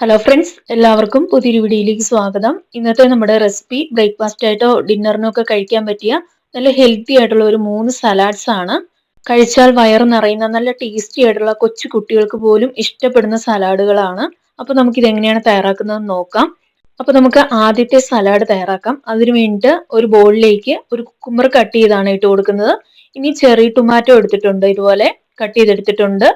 Hello friends എല്ലാവർക്കും പുതിയൊരു വീഡിയോയിലേക്ക് സ്വാഗതം. ഇന്നത്തെ നമ്മുടെ റെസിപ്പി ബ്രേക്ക്ഫാസ്റ്റ് ആയിട്ടോ ഡിന്നറിനോ ഒക്കെ കഴിക്കാൻ പറ്റിയ നല്ല ഹെൽത്തി ആയിട്ടുള്ള ഒരു മൂന്ന് സലാഡ്സ് ആണ്. കഴിച്ചാൽ വയറ് നിറയുന്ന നല്ല ടേസ്റ്റി ആയിട്ടുള്ള കൊച്ചു കുട്ടികൾക്ക് പോലും ഇഷ്ടപ്പെടുന്ന സലാഡുകളാണ് അപ്പൊ നമുക്ക് എങ്ങനെയാണ് തയ്യാറാക്കുന്നത് നോക്കാം. അപ്പൊ നമുക്ക് ആദ്യത്തെ സലാഡ് തയ്യാറാക്കാം. അതിനു വേണ്ടിയിട്ട് ഒരു ബോളിലേക്ക് ഒരു കുക്കുമ്പർ കട്ട് ചെയ്താണ് ഇട്ട് കൊടുക്കുന്നത്. ഇനി ചെറി ടൊമാറ്റോ എടുത്തിട്ടുണ്ട് ഇതുപോലെ. കട്ട് ചെയ്തെടുത്തിട്ടുണ്ട്.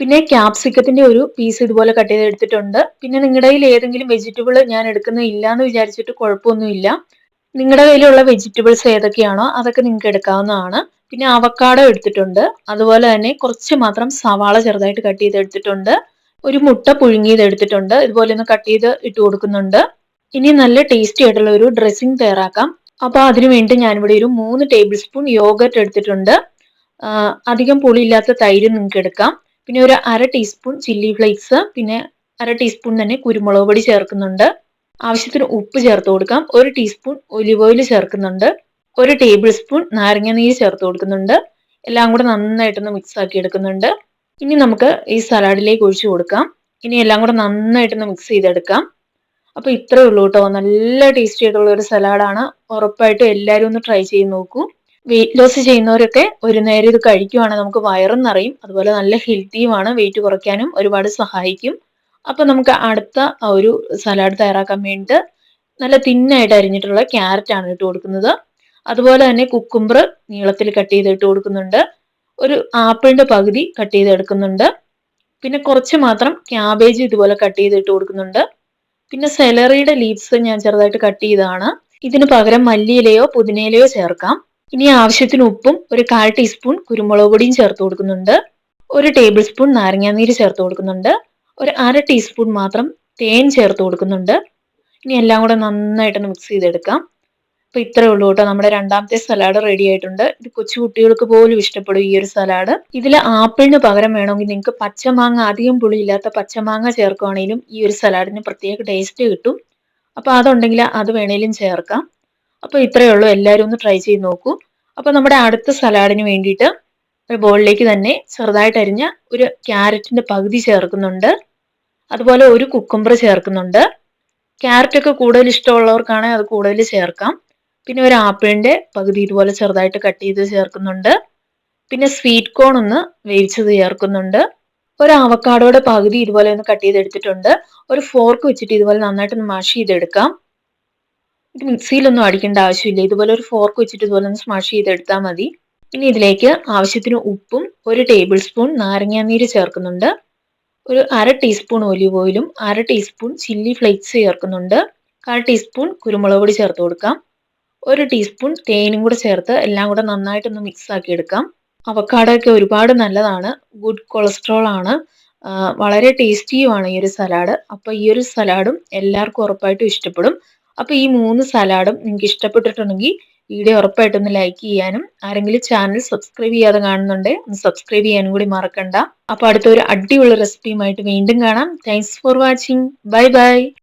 പിന്നെ ക്യാപ്സിക്കത്തിന്റെ ഒരു പീസ് ഇതുപോലെ കട്ട് ചെയ്ത് എടുത്തിട്ടുണ്ട്. പിന്നെ നിങ്ങളുടെ കയ്യിൽ ഏതെങ്കിലും വെജിറ്റബിൾ ഞാൻ എടുക്കുന്ന ഇല്ല എന്ന് വിചാരിച്ചിട്ട് കുഴപ്പമൊന്നുമില്ല. നിങ്ങളുടെ കയ്യിലുള്ള വെജിറ്റബിൾസ് ഏതൊക്കെയാണോ അതൊക്കെ നിങ്ങൾക്ക് എടുക്കാവുന്നതാണ്. പിന്നെ അവക്കാടോ എടുത്തിട്ടുണ്ട്. അതുപോലെ തന്നെ കുറച്ച് മാത്രം സവാള ചെറുതായിട്ട് കട്ട് ചെയ്ത് എടുത്തിട്ടുണ്ട്. ഒരു മുട്ട പുഴുങ്ങിയത് എടുത്തിട്ടുണ്ട്. ഇതുപോലെ ഒന്ന് കട്ട് ചെയ്ത് ഇട്ട് കൊടുക്കുന്നുണ്ട്. ഇനി നല്ല ടേസ്റ്റി ആയിട്ടുള്ള ഒരു ഡ്രസ്സിങ് തയ്യാറാക്കാം. അപ്പോൾ അതിനു വേണ്ടി ഞാനിവിടെ ഒരു മൂന്ന് ടേബിൾ സ്പൂൺ യോഗട്ട് എടുത്തിട്ടുണ്ട് അധികം പുളിയില്ലാത്ത തൈര് നിങ്ങൾക്ക് എടുക്കാം. പിന്നെ ഒരു അര ടീസ്പൂൺ ചില്ലി ഫ്ലേക്സ് പിന്നെ അര ടീസ്പൂൺ തന്നെ കുരുമുളക് പൊടി ചേർക്കുന്നുണ്ട്. ആവശ്യത്തിന് ഉപ്പ് ചേർത്ത് കൊടുക്കാം. ഒരു ടീസ്പൂൺ ഒലിവ് ഓയിൽ ചേർക്കുന്നുണ്ട്. ഒരു ടേബിൾ സ്പൂൺ നാരങ്ങ നീര് ചേർത്ത് കൊടുക്കുന്നുണ്ട്. എല്ലാം കൂടെ നന്നായിട്ടൊന്ന് മിക്സ് ആക്കി എടുക്കുന്നുണ്ട്. ഇനി നമുക്ക് ഈ സലാഡിലേക്ക് ഒഴിച്ചു കൊടുക്കാം. ഇനി എല്ലാം കൂടെ നന്നായിട്ടൊന്ന് മിക്സ് ചെയ്തെടുക്കാം. അപ്പോൾ ഇത്രയേ ഉള്ളൂ കേട്ടോ. നല്ല ടേസ്റ്റി ആയിട്ടുള്ള ഒരു സലാഡാണ് ഉറപ്പായിട്ടും എല്ലാവരും ഒന്ന് ട്രൈ ചെയ്ത് നോക്കൂ. വെയിറ്റ് ലോസ് ചെയ്യുന്നവരൊക്കെ ഒരു നേരം ഇത് കഴിക്കുവാണെങ്കിൽ നമുക്ക് വയറും നിറയും അതുപോലെ നല്ല ഹെൽത്തിയുമാണ് വെയിറ്റ് കുറയ്ക്കാനും ഒരുപാട് സഹായിക്കും. അപ്പോൾ നമുക്ക് അടുത്ത ഒരു സലാഡ് തയ്യാറാക്കാൻ വേണ്ടിയിട്ട് നല്ല തിന്നായിട്ട് അരിഞ്ഞിട്ടുള്ള ക്യാരറ്റ് ആണ് ഇട്ട് കൊടുക്കുന്നത്. അതുപോലെ തന്നെ കുക്കുംബർ നീളത്തിൽ കട്ട് ചെയ്ത് ഇട്ട് കൊടുക്കുന്നുണ്ട്. ഒരു ആപ്പിളിന്റെ പകുതി കട്ട് ചെയ്ത് എടുക്കുന്നുണ്ട്. പിന്നെ കുറച്ച് മാത്രം ക്യാബേജ് ഇതുപോലെ കട്ട് ചെയ്ത് ഇട്ട് കൊടുക്കുന്നുണ്ട്. പിന്നെ സെലറിയുടെ ലീവ്സ് ഞാൻ ചെറുതായിട്ട് കട്ട് ചെയ്തതാണ്. ഇതിന് പകരം മല്ലിയിലയോ പുതിനയിലയോ ചേർക്കാം. ഇനി ആവശ്യത്തിന് ഉപ്പും ഒരു കാൽ ടീസ്പൂൺ കുരുമുളക് പൊടിയും ചേർത്ത് കൊടുക്കുന്നുണ്ട്. ഒരു ടേബിൾ സ്പൂൺ നാരങ്ങാനീര് ചേർത്ത് കൊടുക്കുന്നുണ്ട്. ഒരു അര ടീസ്പൂൺ മാത്രം തേൻ ചേർത്ത് കൊടുക്കുന്നുണ്ട്. ഇനി എല്ലാം കൂടെ നന്നായിട്ടൊന്ന് മിക്സ് ചെയ്തെടുക്കാം. അപ്പോൾ ഇത്രയേ ഉള്ളൂ കേട്ടോ. നമ്മുടെ രണ്ടാമത്തെ സലാഡ് റെഡി ആയിട്ടുണ്ട്. ഇത് കൊച്ചു കുട്ടികൾക്ക് പോലും ഇഷ്ടപ്പെടും ഈ ഒരു സലാഡ് ഇതിൽ ആപ്പിളിന് പകരം വേണമെങ്കിൽ നിങ്ങൾക്ക് പച്ചമാങ്ങ അധികം പുളിയില്ലാത്ത പച്ചമാങ്ങ ചേർക്കുകയാണെങ്കിലും ഈ ഒരു സലാഡിന് പ്രത്യേക ടേസ്റ്റ് കിട്ടും. അപ്പോൾ അതുണ്ടെങ്കിൽ അത് വേണേലും ചേർക്കാം. അപ്പോൾ ഇത്രയേ ഉള്ളൂ. എല്ലാവരും ഒന്ന് ട്രൈ ചെയ്ത് നോക്കൂ. അപ്പോൾ നമ്മുടെ അടുത്ത സലാഡിന് വേണ്ടിയിട്ട് ഒരു ബോളിലേക്ക് തന്നെ ചെറുതായിട്ട് അരിഞ്ഞ ഒരു ക്യാരറ്റിന്റെ പകുതി ചേർക്കുന്നുണ്ട്. അതുപോലെ ഒരു കുക്കുംബർ ചേർക്കുന്നുണ്ട്. ക്യാരറ്റ് ഒക്കെ കൂടുതൽ ഇഷ്ടമുള്ളവർക്കാണെങ്കിൽ അത് കൂടുതൽ ചേർക്കാം. പിന്നെ ഒരു ആപ്പിളിന്റെ പകുതി ഇതുപോലെ ചെറുതായിട്ട് കട്ട് ചെയ്ത് ചേർക്കുന്നുണ്ട്. പിന്നെ സ്വീറ്റ് കോൺ ഒന്ന് വേവിച്ചത് ചേർക്കുന്നുണ്ട്. ഒരു അവക്കാടോയുടെ പകുതി ഇതുപോലെ ഒന്ന് കട്ട് ചെയ്തെടുത്തിട്ടുണ്ട്. ഒരു ഫോർക്ക് വെച്ചിട്ട് ഇതുപോലെ നന്നായിട്ട് ഒന്ന് മഷ് ചെയ്തെടുക്കാം. ഇത് മിക്സിയിലൊന്നും അടിക്കേണ്ട ആവശ്യമില്ല. ഇതുപോലെ ഒരു ഫോർക്ക് വെച്ചിട്ട് ഇതുപോലെ ഒന്ന് സ്മാഷ് ചെയ്തെടുത്താൽ മതി. ഇനി ഇതിലേക്ക് ആവശ്യത്തിന് ഉപ്പും ഒരു ടേബിൾ സ്പൂൺ നാരങ്ങാനീര് ചേർക്കുന്നുണ്ട്. ഒരു അര ടീസ്പൂൺ ഒലിവ് ഓയിലും അര ടീസ്പൂൺ ചില്ലി ഫ്ലേക്സ് ചേർക്കുന്നുണ്ട്. കാൽ ടീസ്പൂൺ കുരുമുളക് പൊടി ചേർത്ത് കൊടുക്കാം. ഒരു ടീസ്പൂൺ തേനും കൂടെ ചേർത്ത് എല്ലാം കൂടെ നന്നായിട്ടൊന്ന് മിക്സ് ആക്കി എടുക്കാം. അവക്കാടൊക്കെ ഒരുപാട് നല്ലതാണ്. ഗുഡ് കൊളസ്ട്രോൾ ആണ്. വളരെ ടേസ്റ്റിയുമാണ് ഈ ഒരു സലാഡ് അപ്പോൾ ഈ ഒരു സലാഡും എല്ലാവർക്കും ഉറപ്പായിട്ടും ഇഷ്ടപ്പെടും. അപ്പോൾ ഈ മൂന്ന് സലാഡും നിങ്ങൾക്ക് ഇഷ്ടപ്പെട്ടിട്ടുണ്ടെങ്കിൽ വീഡിയോ ഉറപ്പായിട്ടൊന്ന് ലൈക്ക് ചെയ്യാനും ആരെങ്കിലും ചാനൽ സബ്സ്ക്രൈബ് ചെയ്യാതെ കാണുന്നുണ്ട് ഒന്ന് സബ്സ്ക്രൈബ് ചെയ്യാനും കൂടി മറക്കണ്ട. അപ്പോൾ അടുത്തൊരു അടിയുള്ള റെസിപ്പിയുമായിട്ട് വീണ്ടും കാണാം. Thanks for watching bye bye